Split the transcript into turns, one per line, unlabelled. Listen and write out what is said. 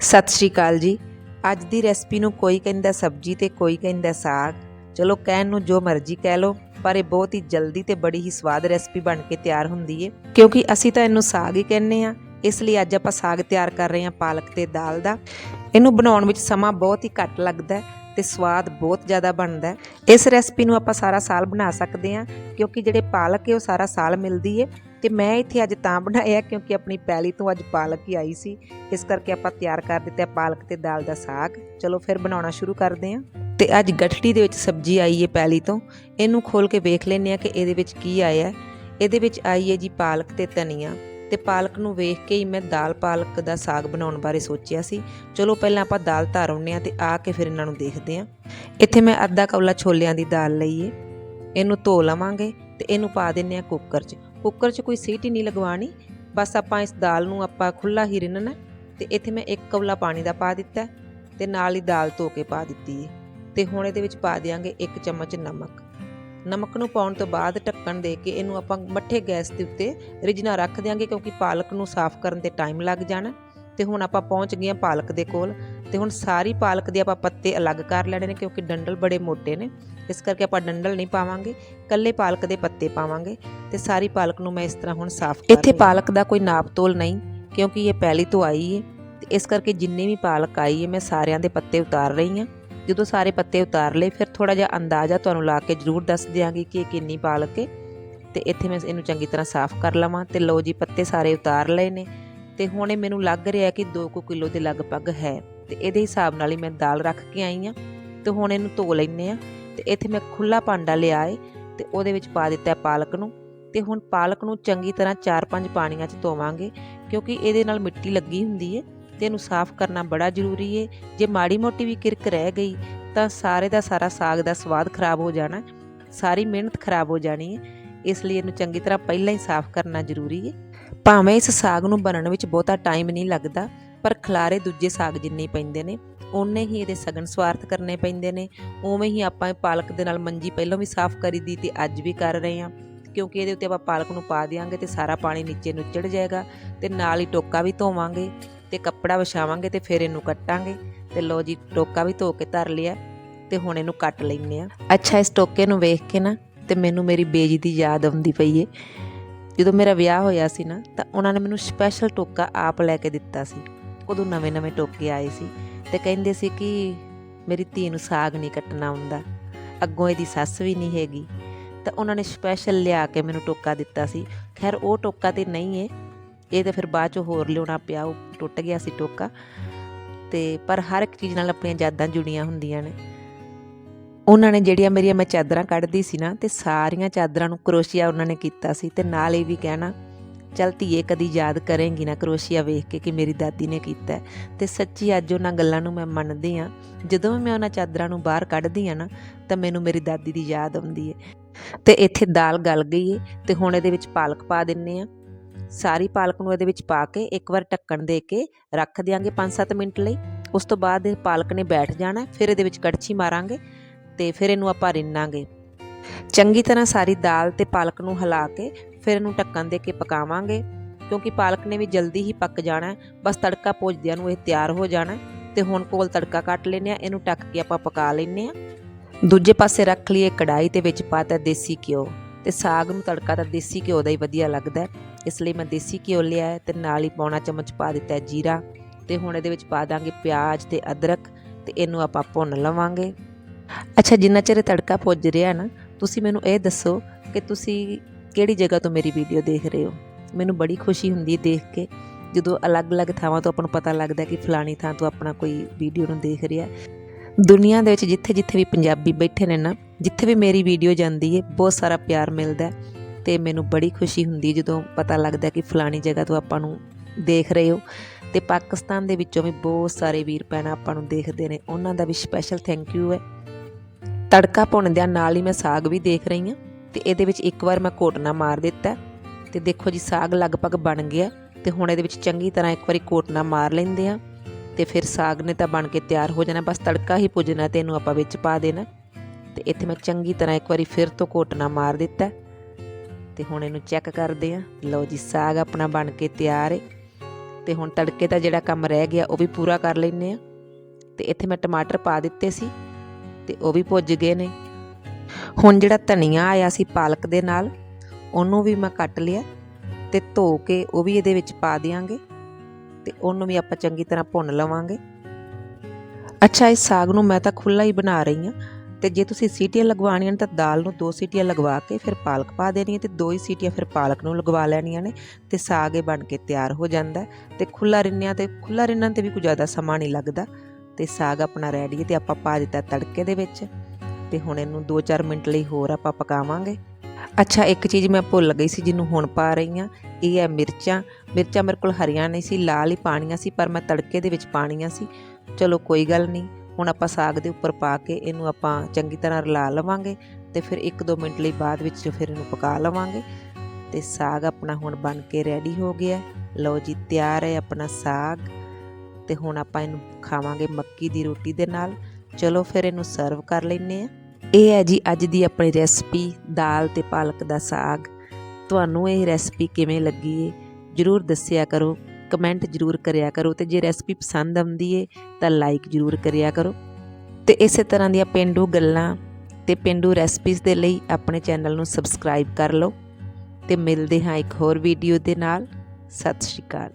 ਸਤਿ ਸ਼੍ਰੀ ਅਕਾਲ ਜੀ। ਅੱਜ ਦੀ ਰੈਸਪੀ ਨੂੰ ਕੋਈ ਕਹਿੰਦਾ ਸਬਜ਼ੀ ਤੇ ਕੋਈ ਕਹਿੰਦਾ ਸਾਗ। ਚਲੋ ਕਹਿਣ ਨੂੰ ਜੋ ਮਰਜ਼ੀ ਕਹਿ ਲਓ, ਪਰ ਇਹ ਬਹੁਤ ਹੀ ਜਲਦੀ ਤੇ ਬੜੀ ਹੀ ਸਵਾਦ ਰੈਸਪੀ ਬਣ ਕੇ ਤਿਆਰ ਹੁੰਦੀ ਏ। ਕਿਉਂਕਿ ਅਸੀਂ ਤਾਂ ਇਹਨੂੰ ਸਾਗ ਹੀ ਕਹਿੰਨੇ ਆ। ਇਸ ਲਈ ਅੱਜ ਆਪਾਂ ਸਾਗ ਤਿਆਰ ਕਰ ਰਹੇ ਹਾਂ ਪਾਲਕ ਤੇ ਦਾਲ ਦਾ। ਇਹਨੂੰ ਬਣਾਉਣ ਵਿੱਚ ਸਮਾਂ ਬਹੁਤ ਹੀ ਘੱਟ ਲੱਗਦਾ ਹੈ ਤੇ ਸਵਾਦ ਬਹੁਤ ਜ਼ਿਆਦਾ ਬਣਦਾ ਇਸ ਰੈਸਪੀ ਨੂੰ ਆਪਾਂ ਸਾਰਾ ਸਾਲ ਬਣਾ ਸਕਦੇ ਹਾਂ ਕਿਉਂਕਿ ਜਿਹੜੇ ਪਾਲਕ ਹੈ ਉਹ ਸਾਰਾ ਸਾਲ ਮਿਲਦੀ ਏ। ਤੇ ਮੈਂ ਇੱਥੇ ਅੱਜ ਤਾਂ ਬਣਾਇਆ ਕਿਉਂਕਿ ਆਪਣੀ ਪੈਲੀ ਤੋਂ ਅੱਜ ਪਾਲਕ ਹੀ ਆਈ ਸੀ। ਇਸ ਕਰਕੇ ਆਪਾਂ ਤਿਆਰ ਕਰ ਦਿੱਤਾ ਪਾਲਕ ਤੇ ਦਾਲ ਦਾ ਸਾਗ। ਚਲੋ ਫਿਰ ਬਣਾਉਣਾ ਸ਼ੁਰੂ ਕਰਦੇ ਹਾਂ। ਤੇ ਅੱਜ ਗਠੜੀ ਦੇ ਵਿੱਚ ਸਬਜ਼ੀ ਆਈ ਹੈ ਪੈਲੀ ਤੋਂ। ਇਹਨੂੰ ਖੋਲ ਕੇ ਵੇਖ ਲੈਂਦੇ ਆ ਕਿ ਇਹਦੇ ਵਿੱਚ ਕੀ ਆਇਆ। ਇਹਦੇ ਵਿੱਚ ਆਈ ਹੈ ਜੀ ਪਾਲਕ ਤੇ ਧਨੀਆ। ਤੇ ਪਾਲਕ ਨੂੰ ਵੇਖ ਕੇ ਹੀ ਮੈਂ ਦਾਲ ਪਾਲਕ ਦਾ ਸਾਗ ਬਣਾਉਣ ਬਾਰੇ ਸੋਚਿਆ ਸੀ। ਚਲੋ ਪਹਿਲਾਂ ਆਪਾਂ ਦਾਲ ਧਰ ਆਉਂਦੇ ਆ ਤੇ ਆ ਕੇ ਫਿਰ ਇਹਨਾਂ ਨੂੰ ਦੇਖਦੇ ਆ ਇੱਥੇ ਮੈਂ ਅੱਧਾ ਕੌਲਾ ਛੋਲਿਆਂ ਦੀ ਦਾਲ ਲਈ ਏ। ਇਹਨੂੰ ਧੋ ਲਵਾਂਗੇ ਤੇ ਇਹਨੂੰ ਪਾ ਦਿੰਨੇ ਆ ਕੁੱਕਰ 'ਚ। ਕੁੱਕਰ 'ਚ ਕੋਈ ਸੀਟੀ ਨਹੀਂ ਲਗਵਾਣੀ ਬਸ ਆਪਾਂ ਇਸ ਦਾਲ ਨੂੰ ਆਪਾਂ ਖੁੱਲਾ ਹੀ ਰਿੰਨਣਾ ਤੇ ਇੱਥੇ ਮੈਂ ਇੱਕ ਕੌਲਾ ਪਾਣੀ ਦਾ ਪਾ ਦਿੱਤਾ ਤੇ ਨਾਲ ਹੀ ਦਾਲ ਧੋ ਕੇ ਪਾ ਦਿੱਤੀ ਹੈ ਤੇ ਹੁਣ ਇਹਦੇ ਵਿੱਚ ਪਾ ਦਿਆਂਗੇ ਇੱਕ ਚਮਚ ਨਮਕ। ਨਮਕ ਨੂੰ ਪਾਉਣ ਤੋਂ ਬਾਅਦ ਢੱਕਣ ਦੇ ਕੇ ਇਹਨੂੰ ਆਪਾਂ ਮੱਠੇ ਗੈਸ ਦੇ ਉੱਤੇ ਰਿਝਣਾ ਰੱਖ ਦਿਆਂਗੇ ਕਿਉਂਕਿ ਪਾਲਕ ਨੂੰ ਸਾਫ਼ ਕਰਨ ਤੇ ਟਾਈਮ ਲੱਗ ਜਾਣਾ ਤੇ ਹੁਣ ਆਪਾਂ ਪਹੁੰਚ ਗਏ ਹਾਂ ਪਾਲਕ ਦੇ ਕੋਲ। ਤੇ ਹੁਣ ਸਾਰੀ ਪਾਲਕ ਦੇ ਆਪਾਂ ਪੱਤੇ ਅਲੱਗ ਕਰ ਲੈਣੇ ਨੇ ਕਿਉਂਕਿ ਡੰਡਲ ਬੜੇ ਮੋਟੇ ਨੇ। ਇਸ ਕਰਕੇ ਆਪਾਂ ਡੰਡਲ ਨਹੀਂ ਪਾਵਾਂਗੇ ਕੱਲੇ ਪਾਲਕ ਦੇ ਪੱਤੇ ਪਾਵਾਂਗੇ ਤੇ ਸਾਰੀ ਪਾਲਕ ਨੂੰ ਮੈਂ ਇਸ ਤਰ੍ਹਾਂ ਹੁਣ ਸਾਫ਼ ਕਰ ਇੱਥੇ ਪਾਲਕ ਦਾ ਕੋਈ ਨਾਪ ਤੋਲ ਨਹੀਂ ਕਿਉਂਕਿ ਇਹ ਪਹਿਲੀ ਤੋਂ ਆਈ ਹੈ ਤੇ ਇਸ ਕਰਕੇ ਜਿੰਨੀ ਵੀ ਪਾਲਕ ਆਈ ਹੈ ਮੈਂ ਸਾਰਿਆਂ ਦੇ ਪੱਤੇ ਉਤਾਰ ਰਹੀ ਹਾਂ। ਜਦੋਂ ਸਾਰੇ ਪੱਤੇ ਉਤਾਰ ਲਏ ਫਿਰ ਥੋੜਾ ਜਿਹਾ ਅੰਦਾਜ਼ਾ ਤੁਹਾਨੂੰ ਲਾ ਕੇ ਜ਼ਰੂਰ ਦੱਸ ਦਿਆਂਗੀ ਕਿ ਇਹ ਕਿੰਨੀ ਪਾਲਕ ਹੈ ਤੇ ਇੱਥੇ ਮੈਂ ਇਹਨੂੰ ਚੰਗੀ ਤਰ੍ਹਾਂ ਸਾਫ਼ ਕਰ ਲਵਾਂ ਤੇ ਲਓ ਜੀ ਪੱਤੇ ਸਾਰੇ ਉਤਾਰ ਲਏ ਨੇ ਤੇ ਹੁਣ ਇਹ ਮੈਨੂੰ ਲੱਗ ਰਿਹਾ ਕਿ 2 ਕਿਲੋ ਦੇ ਲਗਭਗ ਹੈ। ਤੇ ਇਹਦੇ ਹਿਸਾਬ ਨਾਲ ਹੀ ਮੈਂ ਦਾਲ ਰੱਖ ਕੇ ਆਈ ਆ ਤੇ ਹੁਣ ਇਹਨੂੰ ਧੋ ਲੈਨੇ ਆ ਤੇ ਇੱਥੇ ਮੈਂ ਖੁੱਲਾ ਭਾਂਡਾ ਲਿਆ ਏ ਤੇ ਉਹਦੇ ਵਿੱਚ ਪਾ ਦਿੱਤਾ ਪਾਲਕ ਨੂੰ ਤੇ ਹੁਣ ਪਾਲਕ ਨੂੰ ਚੰਗੀ ਤਰ੍ਹਾਂ 4-5 ਪਾਣੀਆਂ 'ਚ ਧੋਵਾਂਗੇ ਕਿਉਂਕਿ ਇਹਦੇ ਨਾਲ ਮਿੱਟੀ ਲੱਗੀ ਹੁੰਦੀ ਏ ਤੇ ਇਹਨੂੰ ਸਾਫ਼ ਕਰਨਾ ਬੜਾ ਜ਼ਰੂਰੀ ਏ। ਜੇ ਮਾੜੀ ਮੋਟੀ ਵੀ ਕਿਰਕ ਰਹਿ ਗਈ ਤਾਂ ਸਾਰੇ ਦਾ ਸਾਰਾ ਸਾਗ ਦਾ ਸਵਾਦ ਖਰਾਬ ਹੋ ਜਾਣਾ, ਸਾਰੀ ਮਿਹਨਤ ਖਰਾਬ ਹੋ ਜਾਣੀ ਏ। ਇਸ ਲਈ ਇਹਨੂੰ ਚੰਗੀ ਤਰ੍ਹਾਂ ਪਹਿਲਾਂ ਹੀ ਸਾਫ਼ ਕਰਨਾ ਜ਼ਰੂਰੀ ਏ। ਭਾਵੇਂ ਇਸ ਸਾਗ ਨੂੰ ਬਣਨ ਵਿੱਚ ਬਹੁਤਾ ਟਾਈਮ ਨਹੀਂ ਲੱਗਦਾ ਪਰ ਖਲਾਰੇ ਦੂਜੇ ਸਾਗ ਜਿੰਨੇ ਪੈਂਦੇ ਨੇ, ਓਨੇ ਹੀ ਇਹਦੇ ਸਗਨ ਸਵਾਰਥ ਕਰਨੇ ਪੈਂਦੇ ਨੇ। ਉਵੇਂ ਹੀ ਆਪਾਂ ਇਹ ਪਾਲਕ ਦੇ ਨਾਲ ਮੰਜੀ ਪਹਿਲਾਂ ਵੀ ਸਾਫ਼ ਕਰੀ ਦੀ ਤੇ ਅੱਜ ਵੀ ਕਰ ਰਹੇ ਹਾਂ। ਕਿਉਂਕਿ ਇਹਦੇ ਉੱਤੇ ਆਪਾਂ ਪਾਲਕ ਨੂੰ ਪਾ ਦਿਆਂਗੇ ਤੇ ਸਾਰਾ ਪਾਣੀ ਨੀਚੇ ਨੂੰ ਜਾਏਗਾ ਤੇ ਨਾਲ ਹੀ ਟੋਕਾ ਵੀ ਧੋਵਾਂਗੇ ਤੇ ਕੱਪੜਾ ਵਿਛਾਵਾਂਗੇ ਤੇ ਫਿਰ ਇਹਨੂੰ ਕੱਟਾਂਗੇ। ਤੇ ਲੋ ਜੀ, ਟੋਕਾ ਵੀ ਧੋ ਕੇ ਧਰ ਲਿਆ ਤੇ ਹੁਣ ਇਹਨੂੰ ਕੱਟ ਲੈਨੇ ਆ ਅੱਛਾ, ਇਸ ਟੋਕੇ ਨੂੰ ਵੇਖ ਕੇ ਨਾ ਤੇ ਮੈਨੂੰ ਮੇਰੀ ਬੇਜੀ ਦੀ ਯਾਦ ਆਉਂਦੀ ਪਈ ਏ। ਜਦੋਂ ਮੇਰਾ ਵਿਆਹ ਹੋਇਆ ਸੀ ਨਾ, ਤਾਂ ਉਹਨਾਂ ਨੇ ਮੈਨੂੰ ਸਪੈਸ਼ਲ ਟੋਕਾ ਆਪ ਲੈ ਕੇ ਦਿੱਤਾ ਸੀ। ਉਦੋਂ ਨਵੇਂ-ਨਵੇਂ ਟੋਕੇ ਆਏ ਸੀ ਤੇ ਕਹਿੰਦੇ ਸੀ ਕਿ ਮੇਰੀ ਧੀ ਨੂੰ ਸਾਗ ਨਹੀਂ ਕੱਟਣਾ ਆਉਂਦਾ, ਅੱਗੋਂ ਇਹਦੀ ਸੱਸ ਵੀ ਨਹੀਂ ਹੈਗੀ। ਤਾਂ ਉਹਨਾਂ ਨੇ ਸਪੈਸ਼ਲ ਲਿਆ ਕੇ ਮੈਨੂੰ ਟੋਕਾ ਦਿੱਤਾ ਸੀ। ਖੈਰ, ਉਹ ਟੋਕਾ ਤੇ ਨਹੀਂ ਏ। ਇਹ ਤਾਂ ਫਿਰ ਬਾਅਦ ਚ ਹੋਰ ਲਿਆਉਣਾ ਪਿਆ, ਉਹ ਟੁੱਟ ਗਿਆ ਸੀ ਟੋਕਾ। ਤੇ ਪਰ ਹਰ ਇੱਕ ਚੀਜ਼ ਨਾਲ ਆਪਣੀਆਂ ਯਾਦਾਂ ਜੁੜੀਆਂ ਹੁੰਦੀਆਂ ਨੇ। ਉਹਨਾਂ ਨੇ ਜਿਹੜੀਆਂ ਮੇਰੀਆਂ ਮੈਂ ਚਾਦਰਾਂ ਕੱਢਦੀ ਸੀ ਨਾ, ਤੇ ਸਾਰੀਆਂ ਚਾਦਰਾਂ ਨੂੰ ਕਰੋਸ਼ੀਆ ਉਹਨਾਂ ਨੇ ਕੀਤਾ ਸੀ। ਤੇ ਨਾਲ ਇਹ ਵੀ ਕਹਿਣਾ ਚਲ ਧੀਏ, ਕਦੀ ਯਾਦ ਕਰੇਂਗੀ ਨਾ ਕਰੋਸ਼ੀਆ ਵੇਖ ਕੇ ਕਿ ਮੇਰੀ ਦਾਦੀ ਨੇ ਕੀਤਾ ਹੈ। ਤੇ ਸੱਚੀ ਅੱਜ ਉਹਨਾਂ ਗੱਲਾਂ ਨੂੰ ਮੈਂ ਮੰਨਦੀ ਆ ਜਦੋਂ ਵੀ ਮੈਂ ਉਹਨਾਂ ਚਾਦਰਾਂ ਨੂੰ ਬਾਹਰ ਕੱਢਦੀ ਆ ਨਾ, ਤਾਂ ਮੈਨੂੰ ਮੇਰੀ ਦਾਦੀ ਦੀ ਯਾਦ ਆਉਂਦੀ ਹੈ। ਤੇ ਇੱਥੇ ਦਾਲ ਗਲ ਗਈ ਏ, ਤੇ ਹੁਣ ਇਹਦੇ ਵਿੱਚ ਪਾਲਕ ਪਾ ਦਿੰਨੇ ਆ ਸਾਰੀ ਪਾਲਕ ਨੂੰ ਇਹਦੇ ਵਿੱਚ ਪਾ ਕੇ ਇੱਕ ਵਾਰ ਢੱਕਣ ਦੇ ਕੇ ਰੱਖ ਦਿਆਂਗੇ 5-7 ਮਿੰਟ ਲਈ। ਉਸ ਤੋਂ ਬਾਅਦ ਇਹ ਪਾਲਕ ਨੇ ਬੈਠ ਜਾਣਾ, ਫਿਰ ਇਹਦੇ ਵਿੱਚ ਕੜਛੀ ਮਾਰਾਂਗੇ ਤੇ ਫਿਰ ਇਹਨੂੰ ਆਪਾਂ ਰਿੰਨਾਂਗੇ। ਚੰਗੀ ਤਰ੍ਹਾਂ ਸਾਰੀ ਦਾਲ ਤੇ ਪਾਲਕ ਨੂੰ ਹਿਲਾ ਕੇ ਫਿਰ ਇਹਨੂੰ ਢੱਕਣ ਦੇ ਕੇ ਪਕਾਵਾਂਗੇ। ਕਿਉਂਕਿ ਪਾਲਕ ਨੇ ਵੀ ਜਲਦੀ ਹੀ ਪੱਕ ਜਾਣਾ ਬਸ ਤੜਕਾ ਭੁੱਜਦਿਆਂ ਨੂੰ ਇਹ ਤਿਆਰ ਹੋ ਜਾਣਾ ਹੈ ਤੇ ਹੁਣ ਕੋਲ ਤੜਕਾ ਕੱਟ ਲੈਨੇ ਆ ਇਹਨੂੰ ਢੱਕ ਕੇ ਆਪਾਂ ਪਕਾ ਲੈਨੇ ਆ ਦੂਜੇ ਪਾਸੇ ਰੱਖ ਲਈਏ ਕੜਾਈ ਤੇ ਵਿੱਚ ਪਾਤਾ ਦੇਸੀ ਘਿਓ। ਤੇ ਸਾਗ ਨੂੰ ਤੜਕਾ ਤਾਂ ਦੇਸੀ ਘਿਓ ਦਾ ਹੀ ਵਧੀਆ ਲੱਗਦਾ ਇਸ ਲਈ ਮੈਂ ਦੇਸੀ ਘਿਓ ਲਿਆ ਹੈ ਤੇ ਨਾਲ ਹੀ ਪੌਣਾ ਚਮਚ ਪਾ ਦਿੱਤਾ ਜੀਰਾ। ਤੇ ਹੁਣ ਇਹਦੇ ਵਿੱਚ ਪਾ ਦਾਂਗੇ ਪਿਆਜ਼ ਤੇ ਅਦਰਕ ਤੇ ਇਹਨੂੰ ਆਪਾਂ ਭੁੰਨ ਲਵਾਂਗੇ। ਅੱਛਾ, ਜਿੰਨਾ ਚਿਰ ਇਹ ਤੜਕਾ ਪੁੱਜ ਰਿਹਾ ਨਾ, ਤੁਸੀਂ ਮੈਨੂੰ ਇਹ ਦੱਸੋ ਕਿ ਤੁਸੀਂ ਕਿਹੜੀ ਜਗ੍ਹਾ ਤੋਂ ਮੇਰੀ ਵੀਡੀਓ ਦੇਖ ਰਹੇ ਹੋ? ਮੈਨੂੰ ਬੜੀ ਖੁਸ਼ੀ ਹੁੰਦੀ ਹੈ ਦੇਖ ਕੇ, ਜਦੋਂ ਅਲੱਗ-ਅਲੱਗ ਥਾਵਾਂ ਤੋਂ ਆਪਾਂ ਨੂੰ ਪਤਾ ਲੱਗਦਾ ਕਿ ਫਲਾਣੀ ਥਾਂ ਤੋਂ ਆਪਣਾ ਕੋਈ ਵੀਡੀਓ ਨੂੰ ਦੇਖ ਰਿਹਾ ਦੁਨੀਆ ਦੇ ਵਿੱਚ ਜਿੱਥੇ-ਜਿੱਥੇ ਵੀ ਪੰਜਾਬੀ ਬੈਠੇ ਨੇ ਨਾ, ਜਿੱਥੇ ਵੀ ਮੇਰੀ ਵੀਡੀਓ ਜਾਂਦੀ ਹੈ, ਬਹੁਤ ਸਾਰਾ ਪਿਆਰ ਮਿਲਦਾ ਹੈ ਤੇ ਮੈਨੂੰ ਬੜੀ ਖੁਸ਼ੀ ਹੁੰਦੀ ਜਦੋਂ ਪਤਾ ਲੱਗਦਾ ਕਿ ਫਲਾਣੀ ਜਗ੍ਹਾ ਤੋਂ ਆਪਾਂ ਨੂੰ ਦੇਖ ਰਹੇ ਹੋ। ਤੇ ਪਾਕਿਸਤਾਨ ਦੇ ਵਿੱਚੋਂ ਵੀ ਬਹੁਤ ਸਾਰੇ ਵੀਰ ਭੈਣਾਂ ਆਪਾਂ ਨੂੰ ਦੇਖਦੇ ਨੇ, ਉਹਨਾਂ ਦਾ ਵੀ ਸਪੈਸ਼ਲ ਥੈਂਕ ਯੂ ਹੈ। ਤੜਕਾ ਭੁੰਨਦਿਆਂ ਨਾਲ ਹੀ ਮੈਂ ਸਾਗ ਵੀ ਦੇਖ ਰਹੀ ਹਾਂ। ਤੇ ਇਹਦੇ ਵਿੱਚ ਇੱਕ ਵਾਰ ਮੈਂ ਕੋਟਨਾ ਮਾਰ ਦਿੱਤਾ ਤੇ ਦੇਖੋ ਜੀ, ਸਾਗ ਲਗਭਗ ਬਣ ਗਿਆ ਤੇ ਹੁਣ ਇਹਦੇ ਵਿੱਚ ਚੰਗੀ ਤਰ੍ਹਾਂ ਇੱਕ ਵਾਰੀ ਕੋਟਨਾ ਮਾਰ ਲੈਂਦੇ ਆ ਤੇ ਫਿਰ ਸਾਗ ਨੇ ਤਾਂ ਬਣ ਕੇ ਤਿਆਰ ਹੋ ਜਾਣਾ, ਬਸ ਤੜਕਾ ਹੀ ਪੁੱਜਣਾ ਤੇ ਇਹਨੂੰ ਆਪਾਂ ਵਿੱਚ ਪਾ ਦੇਣਾ ਤੇ ਇੱਥੇ ਮੈਂ ਚੰਗੀ ਤਰ੍ਹਾਂ ਇੱਕ ਵਾਰੀ ਫਿਰ ਤੋਂ ਕੋਟਨਾ ਮਾਰ ਦਿੱਤਾ ਤੇ ਹੁਣ ਇਹਨੂੰ ਚੈੱਕ ਕਰਦੇ ਆ ਲਓ ਜੀ, ਸਾਗ ਆਪਣਾ ਬਣ ਕੇ ਤਿਆਰ ਹੈ ਤੇ ਹੁਣ ਤੜਕੇ ਦਾ ਜਿਹੜਾ ਕੰਮ ਰਹਿ ਗਿਆ, ਉਹ ਵੀ ਪੂਰਾ ਕਰ ਲੈਨੇ ਆ ਤੇ ਇੱਥੇ ਮੈਂ ਟਮਾਟਰ ਪਾ ਦਿੱਤੇ ਸੀ ਤੇ ਉਹ ਵੀ ਭੁੱਜ ਗਏ ਨੇ। ਹੁਣ ਜਿਹੜਾ ਧਨੀਆ ਆਇਆ ਸੀ ਪਾਲਕ ਦੇ ਨਾਲ, ਉਹਨੂੰ ਵੀ ਮੈਂ ਕੱਟ ਲਿਆ ਤੇ ਧੋ ਕੇ ਉਹ ਵੀ ਇਹਦੇ ਵਿੱਚ ਪਾ ਦਿਆਂਗੇ ਤੇ ਉਹਨੂੰ ਵੀ ਆਪਾਂ ਚੰਗੀ ਤਰ੍ਹਾਂ ਭੁੰਨ ਲਵਾਂਗੇ। ਅੱਛਾ ਇਸ ਸਾਗ ਨੂੰ ਮੈਂ ਤਾਂ ਖੁੱਲਾ ਹੀ ਬਣਾ ਰਹੀ ਹਾਂ ਤੇ ਜੇ ਤੁਸੀਂ ਸੀਟੀਆਂ ਲਗਵਾਉਣੀਆਂ ਨੇ ਤਾਂ ਦਾਲ ਨੂੰ ਦੋ ਸੀਟੀਆਂ ਲਗਵਾ ਕੇ ਫਿਰ ਪਾਲਕ ਪਾ ਦੇਣੀ ਹੈ ਤੇ ਦੋ ਹੀ ਸੀਟੀਆਂ ਫਿਰ ਪਾਲਕ ਨੂੰ ਲਗਵਾ ਲੈਣੀਆਂ ਨੇ ਤੇ ਸਾਗ ਇਹ ਬਣ ਕੇ ਤਿਆਰ ਹੋ ਜਾਂਦਾ ਹੈ ਤੇ ਖੁੱਲਾ ਰਿੰਨਿਆਂ ਤੇ ਖੁੱਲਾ ਰਿੰਨਣ ਤੇ ਵੀ ਕੋਈ ਜ਼ਿਆਦਾ ਸਮਾਂ ਨਹੀਂ ਲੱਗਦਾ ਤੇ ਸਾਗ ਆਪਣਾ ਰੈਡੀ ਹੈ ਤੇ ਆਪਾਂ ਪਾ ਦਿੱਤਾ ਤੜਕੇ ਦੇ ਵਿੱਚ। ਤੇ ਹੁਣ ਇਹਨੂੰ 2-4 ਮਿੰਟ ਲਈ ਹੋਰ ਆਪਾਂ ਪਕਾਵਾਂਗੇ। ਅੱਛਾ, ਇੱਕ ਚੀਜ਼ ਮੈਂ ਭੁੱਲ ਗਈ ਸੀ ਜਿਹਨੂੰ ਹੁਣ ਪਾ ਰਹੀ ਹਾਂ, ਇਹ ਹੈ ਮਿਰਚਾਂ। ਮਿਰਚਾਂ ਮੇਰੇ ਕੋਲ ਹਰੀਆਂ ਨਹੀਂ ਸੀ, ਲਾਲ ਹੀ ਪਾਣੀਆਂ ਸੀ, ਪਰ ਮੈਂ ਤੜਕੇ ਦੇ ਵਿੱਚ ਪਾਣੀਆਂ ਸੀ। ਚਲੋ ਕੋਈ ਗੱਲ ਨਹੀਂ, ਹੁਣ ਆਪਾਂ ਸਾਗ ਦੇ ਉੱਪਰ ਪਾ ਕੇ ਇਹਨੂੰ ਆਪਾਂ ਚੰਗੀ ਤਰ੍ਹਾਂ ਰਲਾ ਲਵਾਂਗੇ ਤੇ ਫਿਰ 1-2 ਮਿੰਟ ਲਈ ਬਾਅਦ ਵਿੱਚ ਫਿਰ ਇਹਨੂੰ ਪਕਾ ਲਵਾਂਗੇ। ਤੇ ਸਾਗ ਆਪਣਾ ਹੁਣ ਬਣ ਕੇ ਰੈਡੀ ਹੋ ਗਿਆ। ਲਓ ਜੀ, ਤਿਆਰ ਹੈ ਆਪਣਾ ਸਾਗ। ਤੇ ਹੁਣ ਆਪਾਂ ਇਹਨੂੰ ਖਾਵਾਂਗੇ ਮੱਕੀ ਦੀ ਰੋਟੀ ਦੇ ਨਾਲ। ਚਲੋ ਫਿਰ ਇਹਨੂੰ ਸਰਵ ਕਰ ਲੈਨੇ ਆ ਇਹ ਹੈ ਜੀ ਅੱਜ ਦੀ ਆਪਣੀ ਰੈਸਪੀ ਦਾਲ ਤੇ ਪਾਲਕ ਦਾ ਸਾਗ। ਤੁਹਾਨੂੰ ਇਹ ਰੈਸਪੀ ਕਿਵੇਂ ਲੱਗੀ ਏ, ਜਰੂਰ ਦੱਸਿਆ ਕਰੋ। ਕਮੈਂਟ ਜਰੂਰ ਕਰਿਆ ਕਰੋ ਤੇ ਜੇ ਰੈਸਪੀ ਪਸੰਦ ਆਉਂਦੀ ਏ, ਤਾਂ ਲਾਈਕ ਜਰੂਰ ਕਰਿਆ ਕਰੋ। ਤੇ ਇਸੇ ਤਰ੍ਹਾਂ ਦੀਆਂ ਪਿੰਡੂ ਗੱਲਾਂ ਤੇ ਪਿੰਡੂ ਰੈਸਪੀਜ਼ ਦੇ ਲਈ ਆਪਣੇ ਚੈਨਲ ਨੂੰ ਸਬਸਕ੍ਰਾਈਬ ਕਰ ਲਓ। ਤੇ ਮਿਲਦੇ ਹਾਂ ਇੱਕ ਹੋਰ ਵੀਡੀਓ ਦੇ ਨਾਲ। ਸਤਿ ਸ਼੍ਰੀ ਅਕਾਲ।